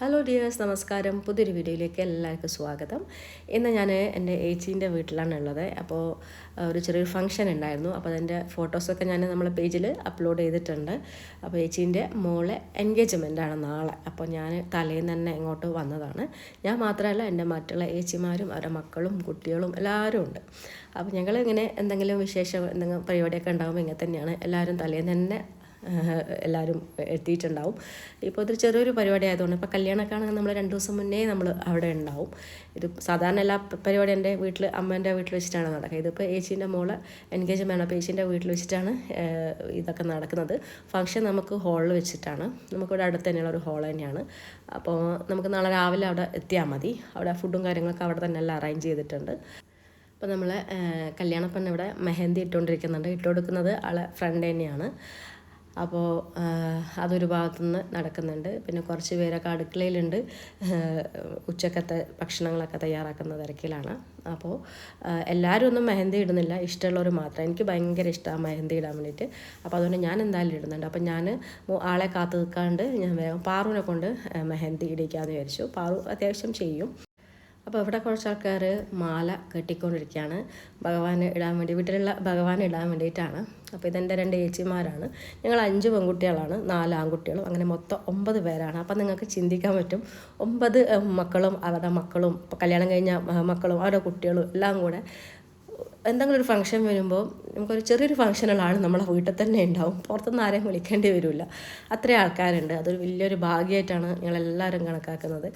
Hello dears നമസ്കാരം. പുതിയൊരു വീഡിയോയിലേക്ക് എല്ലാവർക്കും സ്വാഗതം. ഇന്ന് ഞാൻ എന്റെ ഏച്ചീന്റെ വീട്ടിലാണ് ഉള്ളത്. അപ്പോൾ ഒരു ചെറിയൊരു ഫംഗ്ഷൻ ഉണ്ടായിരുന്നു. അപ്പോൾ അതിന്റെ ഫോട്ടോസൊക്കെ ഞാൻ നമ്മളെ പേജിൽ അപ്ലോഡ് ചെയ്തിട്ടുണ്ട്. അപ്പോൾ ഏച്ചീന്റെ മോളെ എൻഗേജ്മെന്റ് ആണ് നാളെ. അപ്പോൾ ഞാൻ തലേന്ന് തന്നെ ഇങ്ങോട്ട് വന്നതാണ്. ഞാൻ മാത്രമല്ല എന്റെ മറ്റുള്ള ഏച്ചിമാരും അവരുടെ മക്കളും കുട്ടികളും എല്ലാവരും ഉണ്ട്. അപ്പോൾ ഞങ്ങൾ ഇങ്ങനെ എന്തെങ്കിലും വിശേഷം എന്തെങ്കിലും പരിപാടിയൊക്കെ ഉണ്ടാകുമ്പോൾ ഇങ്ങനെ തന്നെയാണ്. എല്ലാവരും തലേന്ന് തന്നെ എല്ലാവരും എത്തിയിട്ടുണ്ടാവും. ഇപ്പോൾ ഇതൊരു ചെറിയൊരു പരിപാടി ആയതുകൊണ്ട് ഇപ്പോൾ കല്യാണമൊക്കെ ആണെങ്കിൽ നമ്മൾ രണ്ട് ദിവസം മുന്നേ നമ്മൾ അവിടെ ഉണ്ടാവും. ഇത് സാധാരണ എല്ലാ പരിപാടി എന്റെ വീട്ടിൽ അമ്മേന്റെ വീട്ടിൽ വെച്ചിട്ടാണ് നടക്കുക ഇതിപ്പോൾ ഏച്ചീന്റെ മോളെ എൻഗേജ്മെന്റ് അപ്പോൾ ഏച്ചീന്റെ വീട്ടിൽ വെച്ചിട്ടാണ് ഇതൊക്കെ നടക്കുന്നത്. ഫംഗ്ഷൻ നമുക്ക് ഹാളിൽ വെച്ചിട്ടാണ്. നമുക്കിവിടെ അടുത്ത് തന്നെയുള്ള ഒരു ഹാൾ തന്നെയാണ്. അപ്പോൾ നമുക്ക് നാളെ രാവിലെ അവിടെ എത്തിയാൽ മതി. അവിടെ ഫുഡും കാര്യങ്ങളൊക്കെ അവിടെ തന്നെ എല്ലാം അറേഞ്ച് ചെയ്തിട്ടുണ്ട്. അപ്പോൾ നമ്മൾ കല്യാണപ്പെണ്ണ് ഇവിടെ മെഹന്തി ഇട്ടുകൊണ്ടിരിക്കുന്നുണ്ട്. ഇട്ടുകൊടുക്കുന്നത് ആളെ ഫ്രണ്ട് തന്നെയാണ്. അപ്പോൾ അതൊരു ഭാഗത്തുനിന്ന് നടക്കുന്നുണ്ട്. പിന്നെ കുറച്ച് പേരൊക്കെ അടുക്കളയിലുണ്ട്. ഉച്ചക്കത്തെ ഭക്ഷണങ്ങളൊക്കെ തയ്യാറാക്കുന്ന തിരക്കിലാണ്. അപ്പോൾ എല്ലാവരും ഒന്നും മെഹന്തി ഇടുന്നില്ല. ഇഷ്ടമുള്ളവർ മാത്രം. എനിക്ക് ഭയങ്കര ഇഷ്ടമാണ് മെഹന്തി ഇടാൻ വേണ്ടിയിട്ട്. അപ്പോൾ അതുകൊണ്ട് ഞാൻ എന്തായാലും ഇടുന്നുണ്ട്. അപ്പോൾ ഞാൻ ആളെ കാത്തു നിൽക്കാണ്ട് ഞാൻ പാറുവിനെ കൊണ്ട് മെഹന്തി ഇടിക്കാമെന്ന് വിചാരിച്ചു. പാറു അത്യാവശ്യം ചെയ്യും. അപ്പോൾ ഇവിടെ കുറച്ച് ആൾക്കാർ മാല കെട്ടിക്കൊണ്ടിരിക്കുകയാണ്. ഭഗവാൻ ഇടാൻ വേണ്ടി വീട്ടിലുള്ള ഭഗവാൻ ഇടാൻ വേണ്ടിയിട്ടാണ്. അപ്പോൾ ഇതെന്റെ രണ്ട് ഏച്ചിമാരാണ്. ഞങ്ങൾ അഞ്ച് പെൺകുട്ടികളാണ് നാല് ആൺകുട്ടികളും അങ്ങനെ മൊത്തം ഒമ്പത് പേരാണ്. അപ്പോൾ നിങ്ങൾക്ക് ചിന്തിക്കാൻ പറ്റും ഒമ്പത് മക്കളും അവരുടെ മക്കളും കല്യാണം കഴിഞ്ഞ മക്കളും അവരുടെ കുട്ടികളും എല്ലാം കൂടെ എന്തെങ്കിലും ഒരു ഫംഗ്ഷൻ വരുമ്പോൾ നമുക്കൊരു ചെറിയൊരു ഫംഗ്ഷനുകളാണ് നമ്മളെ വീട്ടിൽ തന്നെ ഉണ്ടാവും. പുറത്തുനിന്ന് ആരെയും വിളിക്കേണ്ടി വരില്ല. അത്രയും ആൾക്കാരുണ്ട്. അതൊരു വലിയൊരു ഭാഗ്യമായിട്ടാണ് ഞങ്ങളെല്ലാവരും കണക്കാക്കുന്നത്.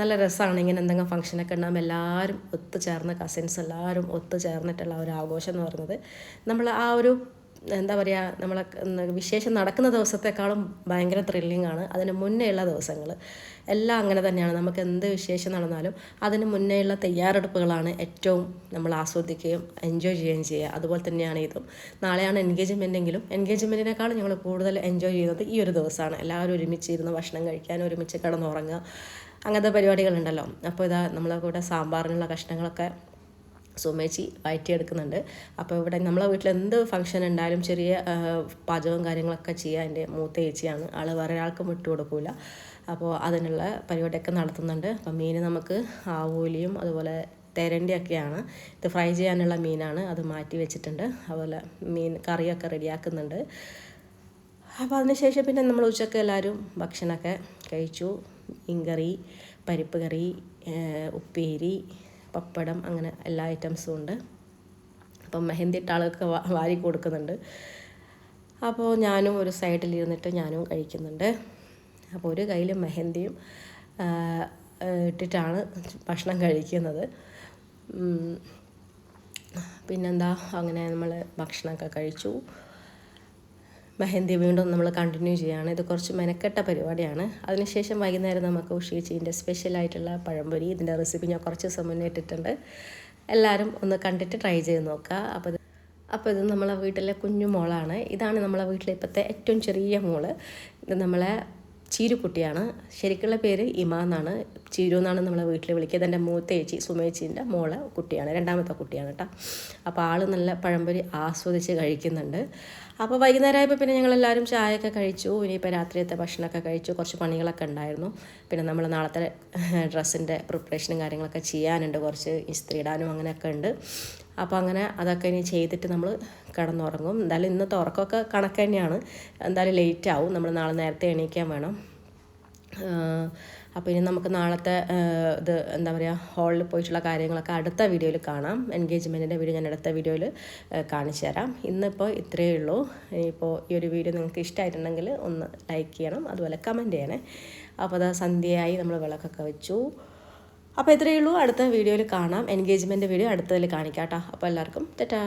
നല്ല രസമാണ് ഇങ്ങനെ എന്തെങ്കിലും ഫംഗ്ഷനൊക്കെ ഉണ്ടാകുമ്പോൾ എല്ലാവരും ഒത്തുചേർന്ന് കസിൻസ് എല്ലാവരും ഒത്തുചേർന്നിട്ടുള്ള ഒരു ആഘോഷം എന്ന് പറയുന്നത്. നമ്മൾ ആ ഒരു എന്താ പറയുക നമ്മളെ വിശേഷം നടക്കുന്ന ദിവസത്തെക്കാളും ഭയങ്കര ത്രില്ലിംഗ് ആണ്. അതിന് മുന്നേയുള്ള ദിവസങ്ങൾ എല്ലാം അങ്ങനെ തന്നെയാണ്. നമുക്ക് എന്ത് വിശേഷം നടന്നാലും അതിന് മുന്നേയുള്ള തയ്യാറെടുപ്പുകളാണ് ഏറ്റവും നമ്മൾ ആസ്വദിക്കുകയും എൻജോയ് ചെയ്യുകയും ചെയ്യുക. അതുപോലെ തന്നെയാണ് ഇതും. നാളെയാണ് എൻഗേജ്മെന്റെങ്കിലും എൻഗേജ്മെന്റിനേക്കാളും ഞങ്ങൾ കൂടുതൽ എൻജോയ് ചെയ്യുന്നത് ഈ ഒരു ദിവസമാണ്. എല്ലാവരും ഒരുമിച്ച് ഇരുന്ന് ഭക്ഷണം കഴിക്കാൻ ഒരുമിച്ച് കിടന്നുറങ്ങുക. അങ്ങനത്തെ പരിപാടികളുണ്ടല്ലോ. അപ്പോൾ ഇതാ നമ്മളെ കൂടെ സാമ്പാറിനുള്ള കഷ്ണങ്ങളൊക്കെ സുമേച്ചി വയറ്റിയെടുക്കുന്നുണ്ട്. അപ്പോൾ ഇവിടെ നമ്മളെ വീട്ടിൽ എന്ത് ഫംഗ്ഷൻ ഉണ്ടായാലും ചെറിയ പാചകവും കാര്യങ്ങളൊക്കെ ചെയ്യുക. എന്റെ മൂത്ത ചേച്ചിയാണ്. ആൾ വേറെ ഒരാൾക്കും വിട്ടു കൊടുക്കില്ല അപ്പോൾ അതിനുള്ള പരിപാടിയൊക്കെ നടത്തുന്നുണ്ട്. അപ്പോൾ മീൻ നമുക്ക് ആവൂലിയും അതുപോലെ തെരണ്ടിയൊക്കെയാണ്. ഇത് ഫ്രൈ ചെയ്യാനുള്ള മീനാണ്. അത് മാറ്റി വെച്ചിട്ടുണ്ട്. അതുപോലെ മീൻ കറിയൊക്കെ റെഡിയാക്കുന്നുണ്ട്. അപ്പോൾ അതിനുശേഷം പിന്നെ നമ്മൾ ഉച്ചയ്ക്ക് എല്ലാവരും ഭക്ഷണമൊക്കെ കഴിച്ചു. മീൻകറി പരിപ്പ് കറി ഉപ്പേരി പപ്പടം അങ്ങനെ എല്ലാ ഐറ്റംസും ഉണ്ട്. അപ്പം മെഹന്തി ഇട്ട ആൾക്ക് വാരി കൊടുക്കുന്നുണ്ട്. അപ്പോൾ ഞാനും ഒരു സൈഡിൽ ഇരുന്നിട്ട് ഞാനും കഴിക്കുന്നുണ്ട്. അപ്പോൾ ഒരു കയ്യിൽ മെഹന്തിയും ഇട്ടിട്ടാണ് ഭക്ഷണം കഴിക്കുന്നത്. പിന്നെന്താ അങ്ങനെ നമ്മൾ ഭക്ഷണമൊക്കെ കഴിച്ചു. മെഹന്തി വീണ്ടും നമ്മൾ കണ്ടിന്യൂ ചെയ്യുകയാണ്. ഇത് കുറച്ച് മെനക്കെട്ട പരിപാടിയാണ്. അതിനുശേഷം വൈകുന്നേരം നമുക്ക് ഉഷീച്ചീന്റെ സ്പെഷ്യലായിട്ടുള്ള പഴംപൊരി ഇതിന്റെ റെസിപ്പി ഞാൻ കുറച്ച് ദിവസം മുന്നേ ഇട്ടിട്ടുണ്ട്. എല്ലാവരും ഒന്ന് കണ്ടിട്ട് ട്രൈ ചെയ്ത് നോക്കുക. അപ്പോൾ അപ്പോൾ ഇത് നമ്മളെ വീട്ടിലെ കുഞ്ഞു മോളാണ്. ഇതാണ് നമ്മളെ വീട്ടിലെ ഇപ്പോഴത്തെ ഏറ്റവും ചെറിയ മോൾ. ഇത് നമ്മളെ ചീരുക്കുട്ടിയാണ്. ശരിക്കുള്ള പേര് ഇമ എന്നാണ്. ചീരു എന്നാണ് നമ്മളെ വീട്ടിൽ വിളിക്കുക എന്റെ മൂത്ത ചേച്ചി സുമേച്ചീന്റെ മോളെ കുട്ടിയാണ്. രണ്ടാമത്തെ കുട്ടിയാണ് കേട്ടോ. അപ്പോൾ ആൾ നല്ല പഴംപൊരി ആസ്വദിച്ച് കഴിക്കുന്നുണ്ട്. അപ്പോൾ വൈകുന്നേരം ആയപ്പോൾ പിന്നെ ഞങ്ങളെല്ലാവരും ചായയൊക്കെ കഴിച്ചു. ഇനിയിപ്പോൾ രാത്രിയത്തെ ഭക്ഷണമൊക്കെ കഴിച്ചു. കുറച്ച് പണികളൊക്കെ ഉണ്ടായിരുന്നു. പിന്നെ നമ്മൾ നാളത്തെ ഡ്രസ്സിന്റെ പ്രിപ്പറേഷനും കാര്യങ്ങളൊക്കെ ചെയ്യാനുണ്ട്. കുറച്ച് ഇസ്ത്രി ഇടാനും അങ്ങനെയൊക്കെ ഉണ്ട്. അപ്പോൾ അങ്ങനെ അതൊക്കെ ഇനി ചെയ്തിട്ട് നമ്മൾ കിടന്നുറങ്ങും. എന്തായാലും ഇന്നത്തെ ഉറക്കമൊക്കെ കണക്ക് തന്നെയാണ്. എന്തായാലും ലേറ്റ് ആവും. നമ്മൾ നാളെ നേരത്തെ എണീക്കാൻ വേണം. അപ്പോൾ ഇനി നമുക്ക് നാളത്തെ ഇത് എന്താ പറയുക ഹാളിൽ പോയിട്ടുള്ള കാര്യങ്ങളൊക്കെ അടുത്ത വീഡിയോയിൽ കാണാം. എൻഗേജ്മെന്റിന്റെ വീഡിയോ ഞാൻ അടുത്ത വീഡിയോയിൽ കാണിച്ചു തരാം. ഇന്നിപ്പോൾ ഇത്രയേ ഉള്ളൂ. ഇനിയിപ്പോൾ ഈ ഒരു വീഡിയോ നിങ്ങൾക്ക് ഇഷ്ടമായിട്ടുണ്ടെങ്കിൽ ഒന്ന് ലൈക്ക് ചെയ്യണം. അതുപോലെ കമന്റ് ചെയ്യണേ. അപ്പോൾ അത് സന്ധ്യയായി. നമ്മൾ വിളക്കൊക്കെ വെച്ചു. അപ്പോൾ ഇത്രയേ ഉള്ളൂ. അടുത്ത വീഡിയോയിൽ കാണാം. എൻഗേജ്മെന്റ് വീഡിയോ അടുത്തതിൽ കാണിക്കാം കേട്ടോ. അപ്പോൾ എല്ലാവർക്കും തെറ്റാ